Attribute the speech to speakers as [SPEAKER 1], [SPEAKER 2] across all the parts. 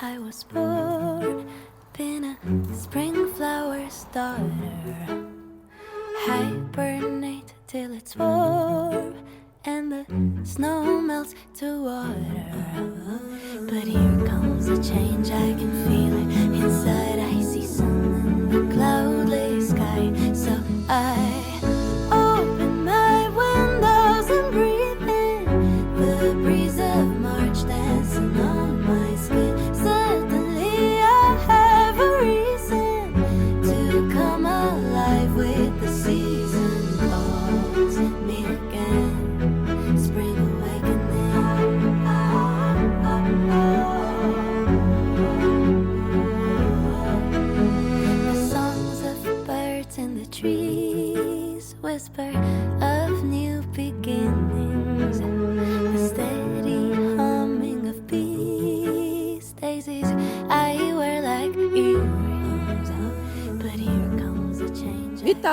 [SPEAKER 1] I was born, been a spring flower's daughter. Hibernate till it's warm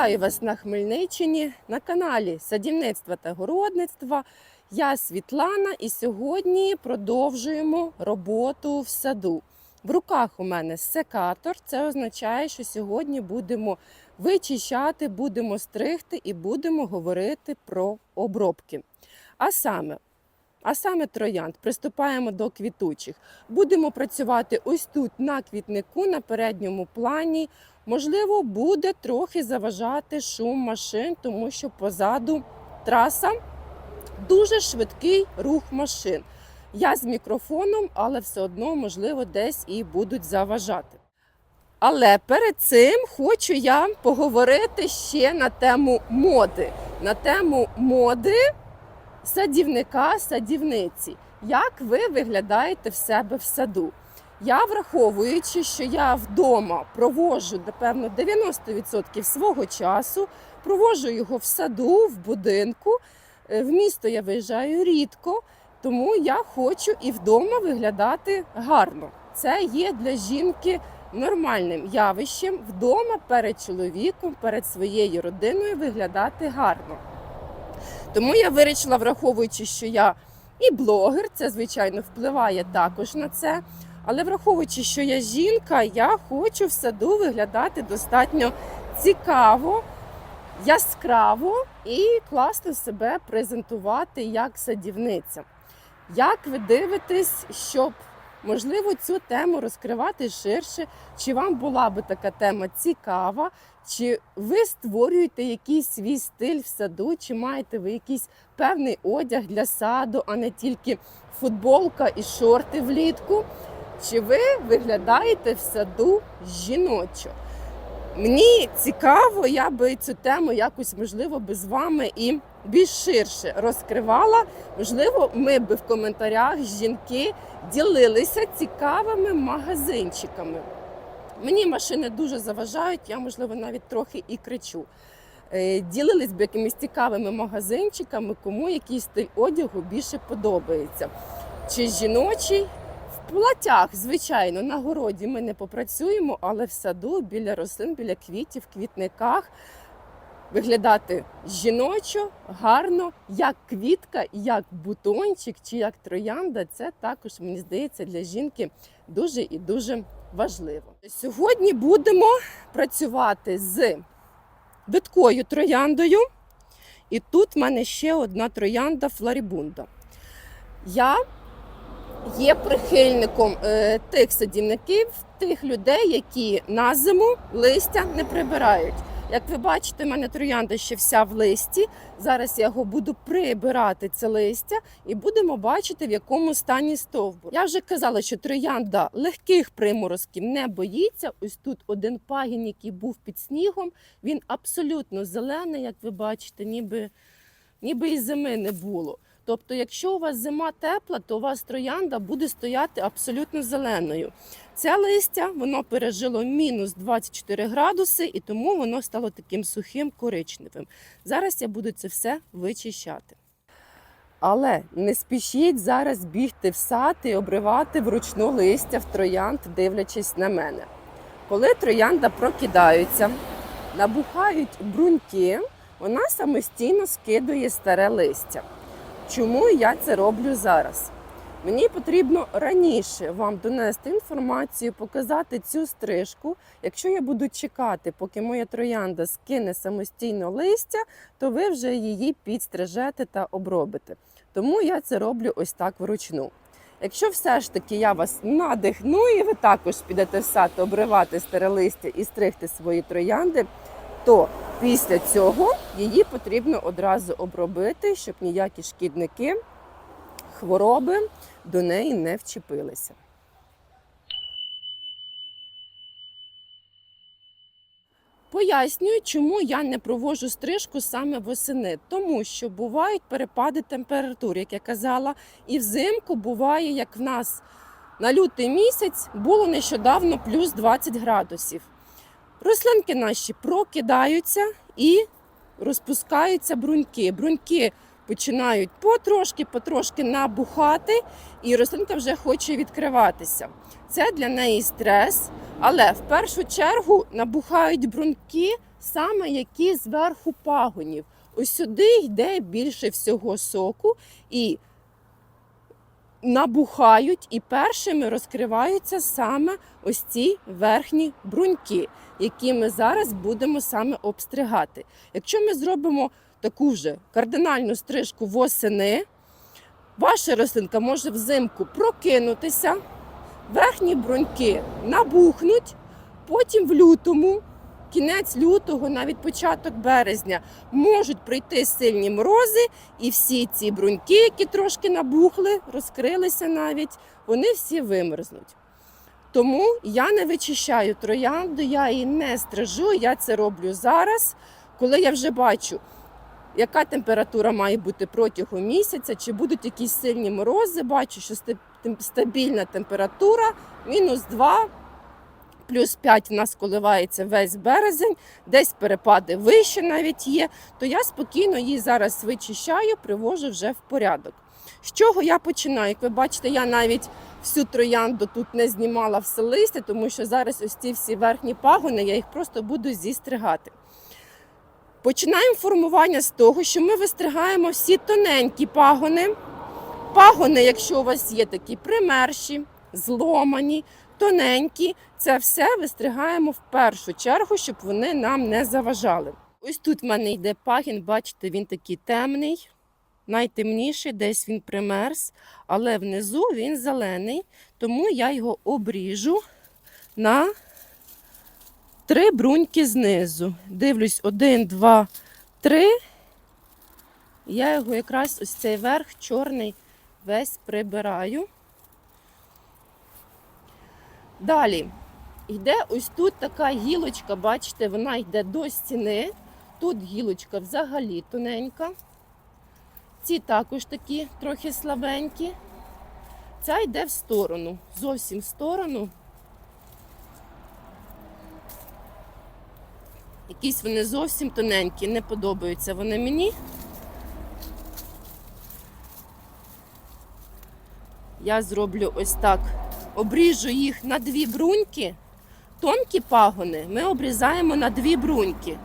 [SPEAKER 2] Вітаю вас на Хмельниччині на каналі Садівництва та городництва. Я Світлана, і сьогодні продовжуємо роботу в саду. В руках у мене секатор. Це означає, що сьогодні будемо вичищати, будемо стригти і будемо говорити про обробки. А саме, а саме троянд. Приступаємо до квітучих. Будемо працювати ось тут на квітнику, на передньому плані. Можливо, буде трохи заважати шум машин, тому що позаду траса дуже швидкий рух машин. Я з мікрофоном, але все одно, можливо, десь і будуть заважати. Але перед цим хочу я поговорити ще на тему моди. На тему моди садівника, садівниці. Як ви виглядаєте в себе в саду? Я враховуючи, що я вдома проводжу, напевно, 90% свого часу, проводжу його в саду, в будинку. Е, В місто я виїжджаю рідко, тому я хочу і вдома виглядати гарно. Це є для жінки нормальним явищем вдома перед чоловіком, перед своєю родиною виглядати гарно. Тому я вирішила, враховуючи, що я і блогер, це звичайно впливає також на це. Але враховуючи, що я жінка, я хочу в саду виглядати достатньо цікаво, яскраво і класно себе презентувати як садівниця. Як ви дивитесь, щоб можливо цю тему розкривати ширше? Чи вам була би така тема цікава? Чи ви створюєте якийсь свій стиль в саду, чи маєте ви якийсь певний одяг для саду, а не тільки футболка і шорти влітку? Чи ви виглядаєте в саду жіночо? Мені цікаво, я би цю тему якось, можливо, би з вами і більш ширше розкривала. Можливо, ми би в коментарях жінки ділилися цікавими магазинчиками. Мені машини дуже заважають, я, можливо, навіть трохи і кричу. Е, Ділились б якимись цікавими магазинчиками, кому який стиль одягу більше подобається. Чи жіночий, в платях, звичайно, на городі ми не попрацюємо, але в саду, біля рослин, біля квітів, в квітниках виглядати жіночо, гарно, як квітка, як бутончик чи як троянда. Це також, мені здається, для жінки дуже і дуже важливо. Сьогодні будемо працювати з биткою трояндою. І тут в мене ще одна троянда флорібунда. Я є прихильником е, тих садівників, тих людей, які на зиму листя не прибирають. Як ви бачите, в мене троянда ще вся в листі. Зараз я його буду прибирати це листя і будемо бачити, в якому стані стовбур. Я вже казала, що троянда легких приморозків не боїться. Ось тут один пагін, який був під снігом. Він абсолютно зелений, як ви бачите, ніби, ніби і зими не було. Тобто, якщо у вас зима тепла, то у вас троянда буде стояти абсолютно зеленою. Це листя воно пережило мінус 24 градуси, і тому воно стало таким сухим коричневим. Зараз я буду це все вичищати. Але не спішіть зараз бігти в сад і обривати вручну листя в троянд, дивлячись на мене. Коли троянда прокидаються, набухають бруньки, вона самостійно скидує старе листя. Чому я це роблю зараз? Мені потрібно раніше вам донести інформацію, показати цю стрижку. Якщо я буду чекати, поки моя троянда скине самостійно листя, то ви вже її підстрижете та обробите. Тому я це роблю ось так вручну. Якщо все ж таки я вас надихну і ви також підете в сад обривати старе листя і стригти свої троянди, то після цього її потрібно одразу обробити, щоб ніякі шкідники, хвороби до неї не вчепилися. Пояснюю, чому я не проводжу стрижку саме восени. Тому що бувають перепади температур, як я казала, і взимку буває, як в нас на лютий місяць було нещодавно плюс 20 градусів. Рослинки наші прокидаються і розпускаються бруньки. Бруньки починають потрошки, потрошки набухати, і рослинка вже хоче відкриватися. Це для неї стрес, але в першу чергу набухають бруньки, саме які зверху пагонів. Ось сюди йде більше всього соку і набухають, і першими розкриваються саме ось ці верхні бруньки, які ми зараз будемо саме обстригати. Якщо ми зробимо таку вже кардинальну стрижку восени, ваша рослинка може взимку прокинутися, верхні бруньки набухнуть, потім в лютому, кінець лютого, навіть початок березня, можуть прийти сильні морози, і всі ці бруньки, які трошки набухли, розкрилися навіть, вони всі вимерзнуть. Тому я не вичищаю троянду, я її не стрижу, я це роблю зараз, коли я вже бачу, яка температура має бути протягом місяця, чи будуть якісь сильні морози. Бачу, що стабільна температура, мінус 2, плюс 5 в нас коливається весь березень, десь перепади вище навіть є, то я спокійно її зараз вичищаю, привожу вже в порядок. З чого я починаю? Як ви бачите, я навіть всю троянду тут не знімала все листя, тому що зараз ось ці всі верхні пагони, я їх просто буду зістригати. Починаємо формування з того, що ми вистригаємо всі тоненькі пагони. Пагони, якщо у вас є такі примерші, зломані, тоненькі, це все вистригаємо в першу чергу, щоб вони нам не заважали. Ось тут в мене йде пагін, бачите, він такий темний, найтемніший, десь він примерз, але внизу він зелений, тому я його обріжу на три бруньки знизу. Дивлюсь, один, два, три. Я його якраз ось цей верх чорний весь прибираю. Далі йде ось тут така гілочка, бачите, вона йде до стіни. Тут гілочка взагалі тоненька. Ці також такі трохи слабенькі. Ця йде в сторону, зовсім в сторону. Якісь вони зовсім тоненькі, не подобаються вони мені. Я зроблю ось так. Обріжу їх на дві бруньки. Тонкі пагони ми обрізаємо на дві бруньки.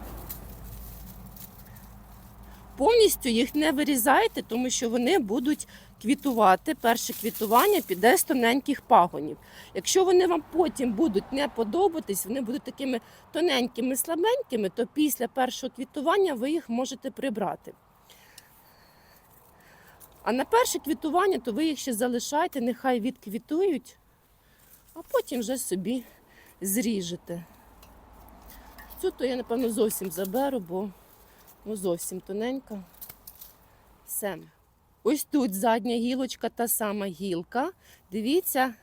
[SPEAKER 2] Повністю їх не вирізайте, тому що вони будуть квітувати. Перше квітування піде з тоненьких пагонів. Якщо вони вам потім будуть не подобатись, вони будуть такими тоненькими, слабенькими, то після першого квітування ви їх можете прибрати. А на перше квітування, то ви їх ще залишайте, нехай відквітують, а потім вже собі зріжете. Цю то я, напевно, зовсім заберу, бо ну, зовсім тоненька. Все. Ось тут задня гілочка, та сама гілка. Дивіться,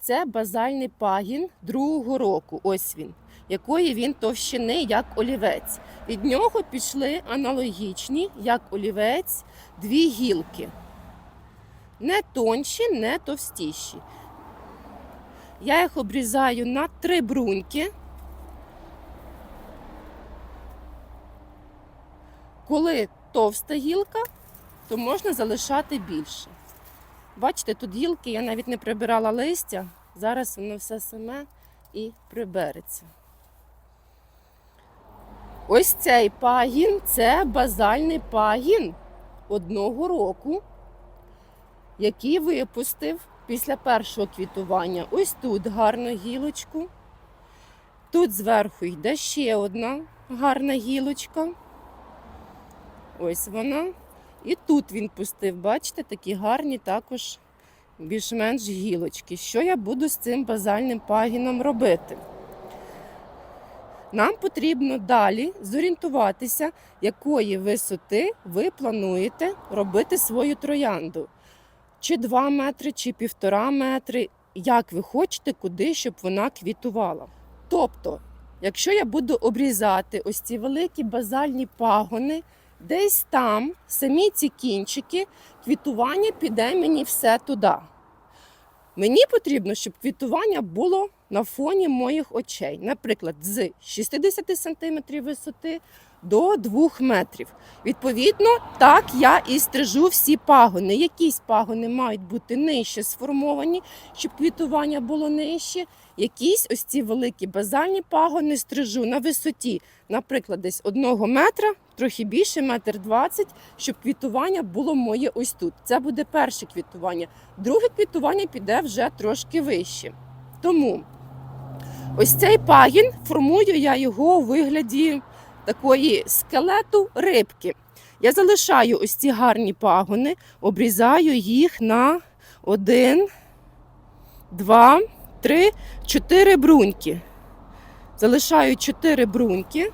[SPEAKER 2] це базальний пагін другого року. Ось він, якої він товщини, як олівець. Від нього пішли аналогічні, як олівець, дві гілки. Не тонші, не товстіші. Я їх обрізаю на три бруньки. Коли товста гілка, то можна залишати більше. Бачите, тут гілки, я навіть не прибирала листя, зараз воно все саме і прибереться. Ось цей пагін це базальний пагін одного року. який випустив після першого квітування ось тут гарну гілочку. Тут зверху йде ще одна гарна гілочка. Ось вона. І тут він пустив, бачите, такі гарні також більш-менш гілочки. Що я буду з цим базальним пагіном робити? Нам потрібно далі зорієнтуватися, якої висоти ви плануєте робити свою троянду. Чи 2 метри, чи півтора метри, як ви хочете, куди, щоб вона квітувала. Тобто, якщо я буду обрізати ось ці великі базальні пагони, десь там самі ці кінчики, квітування піде мені все туди. Мені потрібно, щоб квітування було на фоні моїх очей, наприклад, з 60 см висоти до 2 метрів. Відповідно, так я і стрижу всі пагони. Якісь пагони мають бути нижче сформовані, щоб квітування було нижче. Якісь ось ці великі базальні пагони стрижу на висоті, наприклад, десь одного метра, трохи більше, метр двадцять, щоб квітування було моє ось тут. Це буде перше квітування. Друге квітування піде вже трошки вище. Тому ось цей пагін формую я його у вигляді такої скелету рибки. Я залишаю ось ці гарні пагони, обрізаю їх на один, два, три, чотири бруньки. Залишаю чотири бруньки.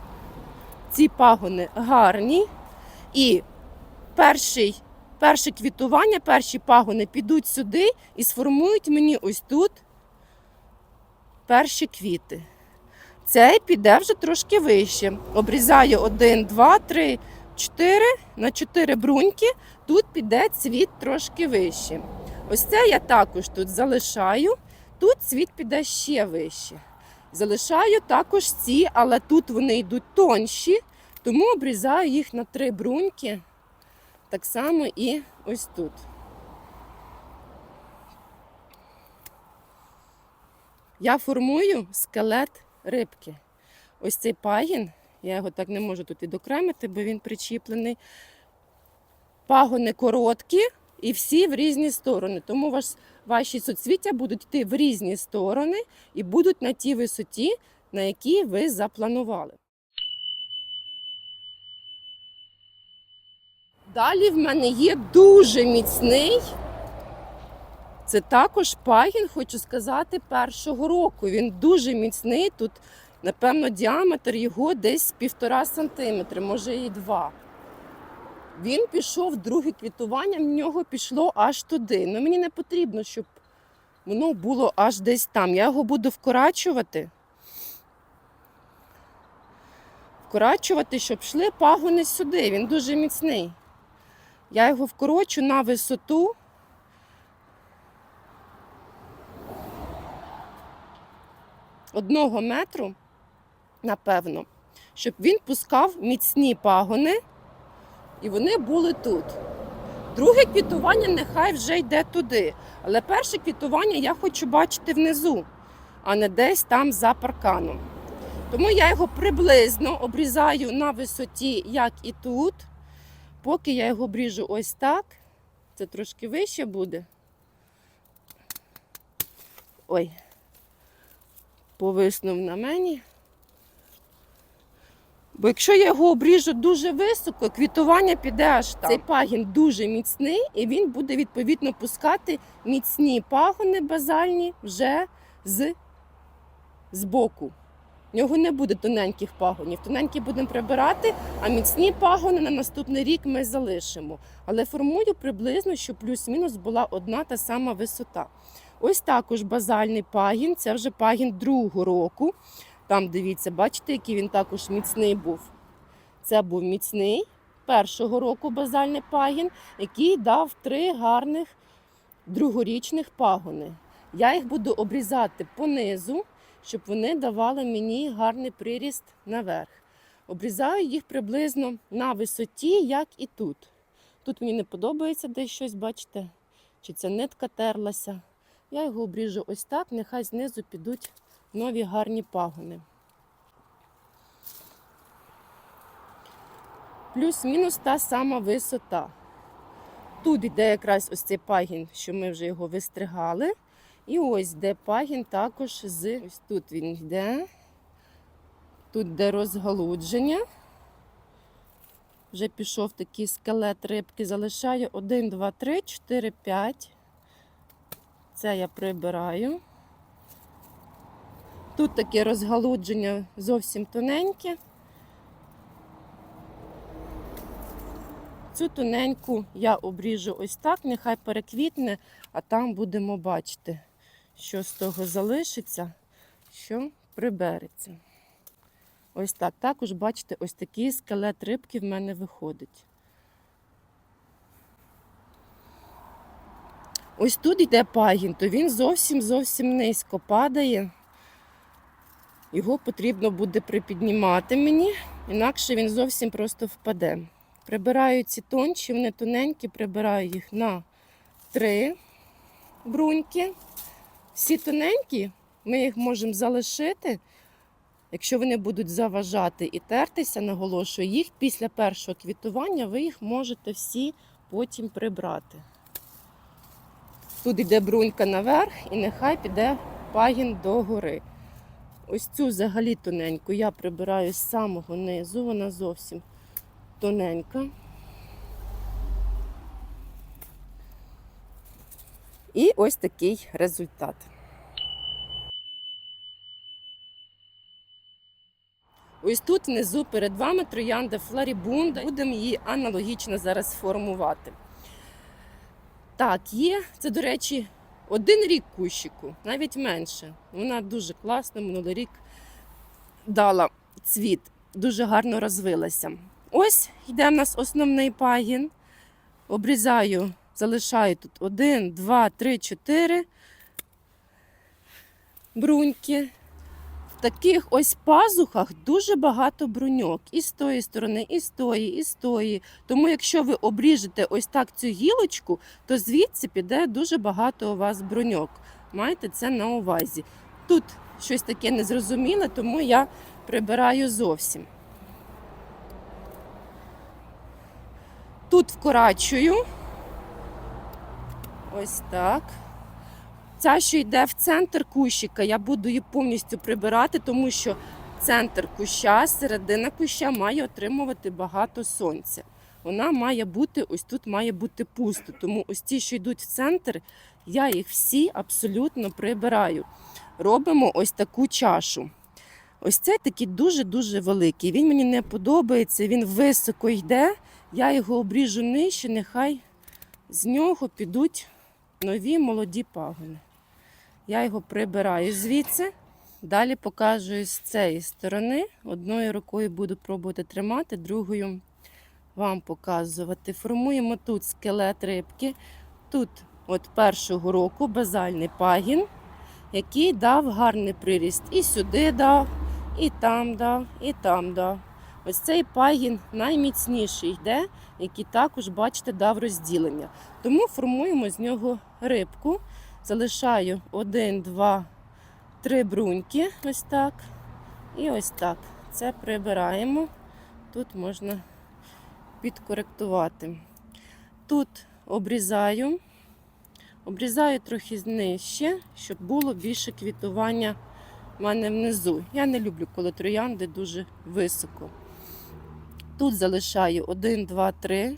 [SPEAKER 2] Ці пагони гарні. І перший, перше квітування, перші пагони підуть сюди і сформують мені ось тут перші квіти. Цей піде вже трошки вище. Обрізаю 1, 2, 3, 4 на 4 бруньки. Тут піде цвіт трошки вище. Ось це я також тут залишаю. Тут цвіт піде ще вище. Залишаю також ці, але тут вони йдуть тонші, тому обрізаю їх на три бруньки. Так само і ось тут. Я формую скелет рибки. Ось цей пагін, я його так не можу тут і докремити, бо він причіплений. Пагони короткі і всі в різні сторони. Тому ваш, ваші соцвіття будуть йти в різні сторони і будуть на тій висоті, на якій ви запланували. Далі в мене є дуже міцний. Це також пагін, хочу сказати, першого року. Він дуже міцний. Тут, напевно, діаметр його десь півтора сантиметри, може і два. Він пішов друге квітування, в нього пішло аж туди. Ну мені не потрібно, щоб воно було аж десь там. Я його буду вкорачувати. Вкорачувати, щоб йшли пагони сюди. Він дуже міцний. Я його вкорочу на висоту. Одного метру, напевно, щоб він пускав міцні пагони, і вони були тут. Друге квітування нехай вже йде туди. Але перше квітування я хочу бачити внизу, а не десь там за парканом. Тому я його приблизно обрізаю на висоті, як і тут. Поки я його обріжу ось так, це трошки вище буде. Ой, повиснув на мені. Бо якщо я його обріжу дуже високо, квітування піде аж там. Цей пагін дуже міцний і він буде відповідно пускати міцні пагони базальні вже з, з боку. В нього не буде тоненьких пагонів. Тоненькі будемо прибирати, а міцні пагони на наступний рік ми залишимо. Але формую приблизно, щоб плюс-мінус була одна та сама висота. Ось також базальний пагін, це вже пагін другого року. Там дивіться, бачите, який він також міцний був. Це був міцний першого року базальний пагін, який дав три гарних другорічних пагони. Я їх буду обрізати понизу, щоб вони давали мені гарний приріст наверх. Обрізаю їх приблизно на висоті, як і тут. Тут мені не подобається десь щось, бачите, чи ця нитка терлася. Я його обріжу ось так, нехай знизу підуть нові гарні пагони. Плюс-мінус та сама висота. тут йде якраз ось цей пагін, що ми вже його вистригали. І ось де пагін також з ось тут він йде. Тут де розгалудження. Вже пішов такий скелет рибки. Залишаю 1, 2, 3, 4, 5. Це я прибираю. Тут таке розгалудження зовсім тоненьке. Цю тоненьку я обріжу ось так, нехай переквітне, а там будемо бачити, що з того залишиться, що прибереться. Ось так. Також, бачите, ось такий скелет рибки в мене виходить. Ось тут йде пагін, то він зовсім зовсім низько падає. Його потрібно буде припіднімати мені, інакше він зовсім просто впаде. Прибираю ці тончі, вони тоненькі, прибираю їх на три бруньки. Всі тоненькі, ми їх можемо залишити. Якщо вони будуть заважати і тертися, наголошую, їх після першого квітування ви їх можете всі потім прибрати. Тут йде брунька наверх і нехай піде пагін догори. Ось цю взагалі тоненьку я прибираю з самого низу, вона зовсім тоненька. І ось такий результат. Ось тут внизу перед вами троянда флорібунда. Будемо її аналогічно зараз формувати. Так, є. Це, до речі, один рік кущику, навіть менше. Вона дуже класно, минулий рік дала цвіт, дуже гарно розвилася. Ось йде в нас основний пагін. Обрізаю, залишаю тут один, два, три, чотири бруньки. Таких ось пазухах дуже багато бруньок. І з тої сторони, і з тої, і з тої. Тому, якщо ви обріжете ось так цю гілочку, то звідси піде дуже багато у вас бруньок. Майте це на увазі. Тут щось таке незрозуміле, тому я прибираю зовсім. Тут вкорачую. Ось так. Ця, що йде в центр кущика, я буду її повністю прибирати, тому що центр куща, середина куща має отримувати багато сонця. Вона має бути, ось тут має бути пусто. Тому ось ті, що йдуть в центр, я їх всі абсолютно прибираю. Робимо ось таку чашу. Ось цей такий дуже-дуже великий. Він мені не подобається, він високо йде. Я його обріжу нижче, нехай з нього підуть нові молоді пагони. Я його прибираю звідси. Далі покажу з цієї сторони. Одною рукою буду пробувати тримати, другою вам показувати. Формуємо тут скелет рибки. Тут от першого року базальний пагін, який дав гарний приріст. І сюди дав, і там дав, і там дав. Ось цей пагін найміцніший йде, який також, бачите, дав розділення. Тому формуємо з нього рибку. Залишаю один, два, три бруньки. Ось так. І ось так. Це прибираємо. Тут можна підкоректувати. Тут обрізаю, обрізаю трохи нижче, щоб було більше квітування в мене внизу. Я не люблю, коли троянди дуже високо. Тут залишаю 1, 2, 3.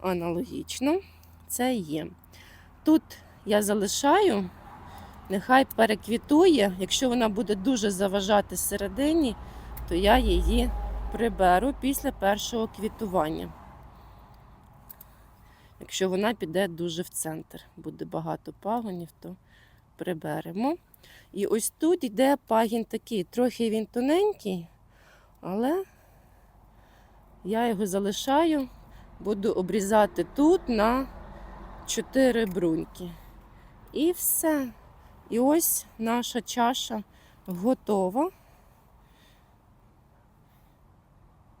[SPEAKER 2] Аналогічно. Це є. Тут я залишаю, нехай переквітує. Якщо вона буде дуже заважати всередині, то я її приберу після першого квітування. Якщо вона піде дуже в центр, буде багато пагонів, то приберемо. І ось тут йде пагін такий, трохи він тоненький, але я його залишаю, буду обрізати тут на 4 бруньки. І все. І ось наша чаша готова.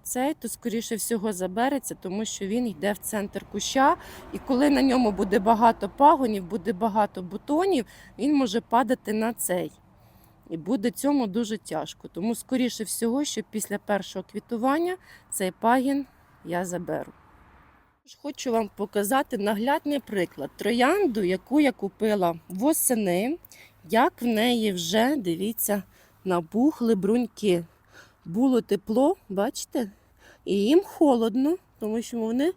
[SPEAKER 2] Цей то, скоріше всього, забереться, тому що він йде в центр куща. І коли на ньому буде багато пагонів, буде багато бутонів, він може падати на цей. І буде цьому дуже тяжко. Тому, скоріше всього, що після першого квітування цей пагін я заберу. Хочу вам показати наглядний приклад троянду, яку я купила восени, як в неї вже, дивіться, набухли бруньки. Було тепло, бачите? І їм холодно, тому що вони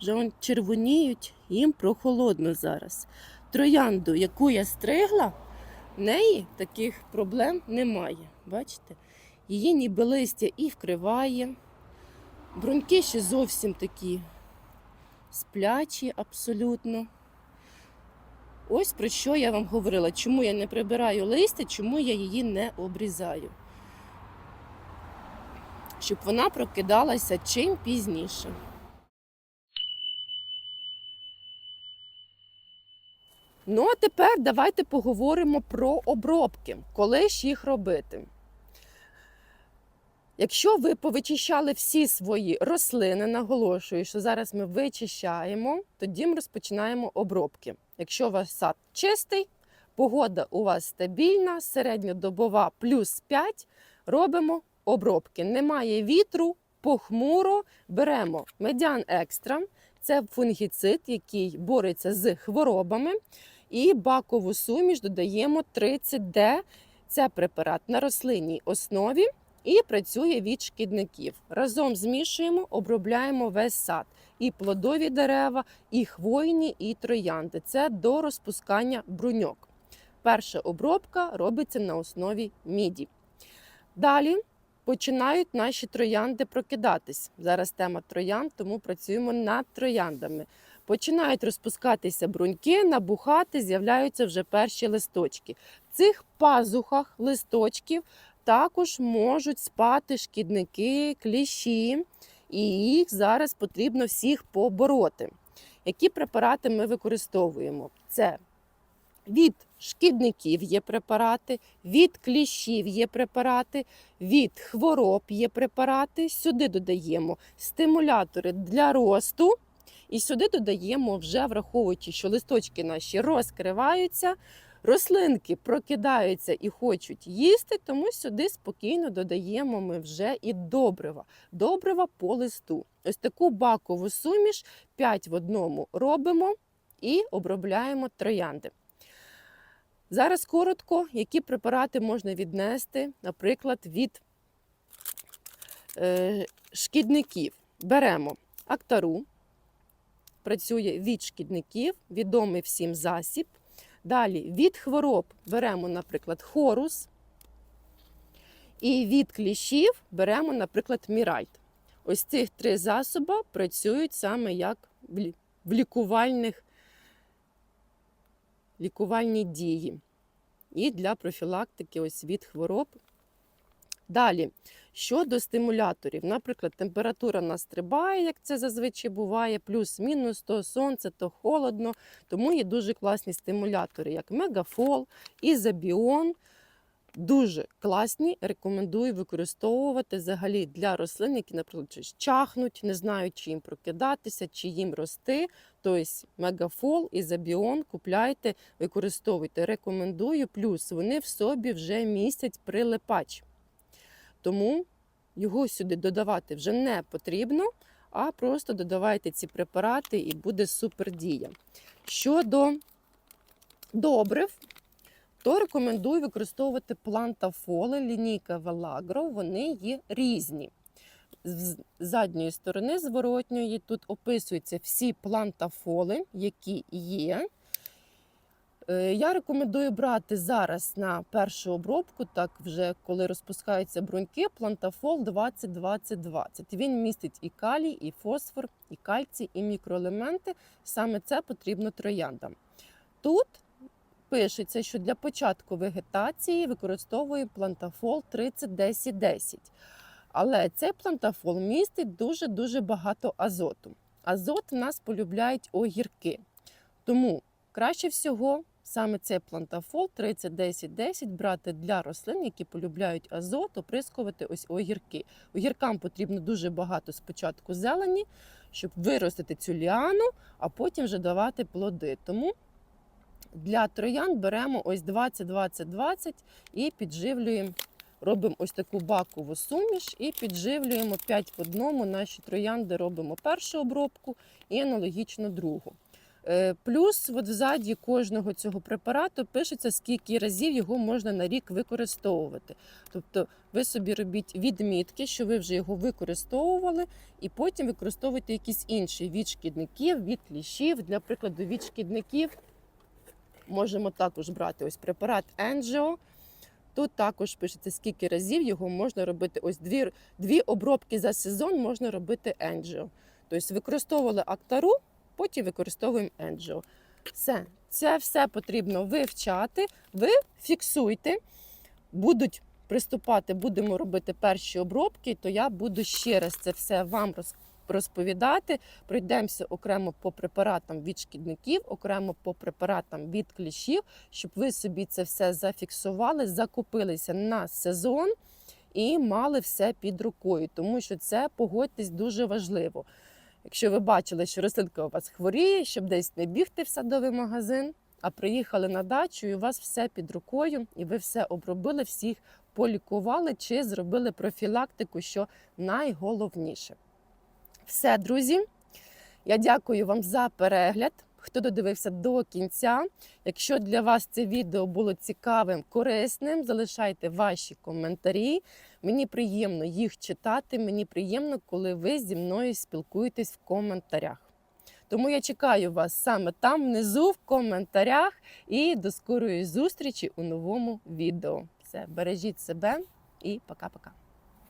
[SPEAKER 2] вже вон червоніють, їм прохолодно зараз. Троянду, яку я стригла, в неї таких проблем немає. Бачите? Її ніби листя і вкриває. Бруньки ще зовсім такі сплячі абсолютно. Ось про що я вам говорила. Чому я не прибираю листя, чому я її не обрізаю. Щоб вона прокидалася чим пізніше. Ну, а тепер давайте поговоримо про обробки, коли ж їх робити. Якщо ви повичищали всі свої рослини, наголошую, що зараз ми вичищаємо, тоді ми розпочинаємо обробки. Якщо у вас сад чистий, погода у вас стабільна, середньодобова плюс 5, робимо обробки. Немає вітру, похмуро, беремо медян екстра, це фунгіцид, який бореться з хворобами, і бакову суміш додаємо 30D. Це препарат на рослинній основі і працює від шкідників. Разом змішуємо, обробляємо весь сад. І плодові дерева, і хвойні, і троянди. Це до розпускання бруньок. Перша обробка робиться на основі міді. Далі починають наші троянди прокидатись. Зараз тема троянд, тому працюємо над трояндами. Починають розпускатися бруньки, набухати, з'являються вже перші листочки. В цих пазухах листочків також можуть спати шкідники, кліщі, і їх зараз потрібно всіх побороти. Які препарати ми використовуємо? Це від шкідників є препарати, від кліщів є препарати, від хвороб є препарати. Сюди додаємо стимулятори для росту. І сюди додаємо, вже враховуючи, що листочки наші розкриваються, рослинки прокидаються і хочуть їсти, тому сюди спокійно додаємо ми вже і добрива. Добрива по листу. Ось таку бакову суміш 5 в одному робимо і обробляємо троянди. Зараз коротко, які препарати можна віднести, наприклад, від е, шкідників. Беремо актару, працює від шкідників, відомий всім засіб. Далі від хвороб беремо, наприклад, хорус. І від кліщів беремо, наприклад, мірайт. Ось цих три засоби працюють саме як в лікувальних лікувальні дії. І для профілактики ось від хвороб. Далі, щодо стимуляторів, наприклад, температура нас стрибає, як це зазвичай буває, плюс-мінус, то сонце, то холодно. Тому є дуже класні стимулятори, як Мегафол, Ізобіон. Дуже класні, рекомендую використовувати взагалі для рослин, які, наприклад, чахнуть, не знають, чи їм прокидатися, чи їм рости. Тобто Мегафол, Ізобіон купляйте, використовуйте. Рекомендую. Плюс вони в собі вже містять прилипач. Тому його сюди додавати вже не потрібно, а просто додавайте ці препарати і буде супер дія. Щодо добрив, то рекомендую використовувати плантафоли, лінійка Велагро, вони є різні. З задньої сторони зворотньої тут описуються всі плантафоли, які є. Е, Я рекомендую брати зараз на першу обробку, так вже коли розпускаються бруньки, плантафол 20-20-20. Він містить і калій, і фосфор, і кальцій, і мікроелементи. Саме це потрібно трояндам. Тут пишеться, що для початку вегетації використовую плантафол 30-10-10. Але цей плантафол містить дуже-дуже багато азоту. Азот в нас полюбляють огірки. Тому краще всього саме цей плантафол 30-10-10 брати для рослин, які полюбляють азот, оприскувати ось огірки. Огіркам потрібно дуже багато спочатку зелені, щоб виростити цю ліану, а потім вже давати плоди. Тому для троян беремо ось 20-20-20 і підживлюємо робимо ось таку бакову суміш і підживлюємо 5 в одному. Наші троянди робимо першу обробку і аналогічно другу. Е, Плюс от взаді кожного цього препарату пишеться, скільки разів його можна на рік використовувати. Тобто ви собі робіть відмітки, що ви вже його використовували, і потім використовуйте якісь інші від шкідників, від кліщів. Для прикладу, від шкідників можемо також брати ось препарат Angio. Тут також пишеться, скільки разів його можна робити. Ось дві, дві обробки за сезон можна робити Angio. Тобто використовували актару, потім використовуємо Angio. Все, це все потрібно вивчати. Ви фіксуйте, будуть приступати, будемо робити перші обробки, то я буду ще раз це все вам розповідати. Пройдемося окремо по препаратам від шкідників, окремо по препаратам від кліщів, щоб ви собі це все зафіксували, закупилися на сезон і мали все під рукою, тому що це погодьтесь дуже важливо. Якщо ви бачили, що рослинка у вас хворіє, щоб десь не бігти в садовий магазин, а приїхали на дачу, і у вас все під рукою, і ви все обробили, всіх полікували чи зробили профілактику, що найголовніше. Все, друзі. Я дякую вам за перегляд. Хто додивився до кінця. Якщо для вас це відео було цікавим, корисним, залишайте ваші коментарі. Мені приємно їх читати. Мені приємно, коли ви зі мною спілкуєтесь в коментарях. Тому я чекаю вас саме там внизу в коментарях. І до скорої зустрічі у новому відео. Все, бережіть себе і пока-пока.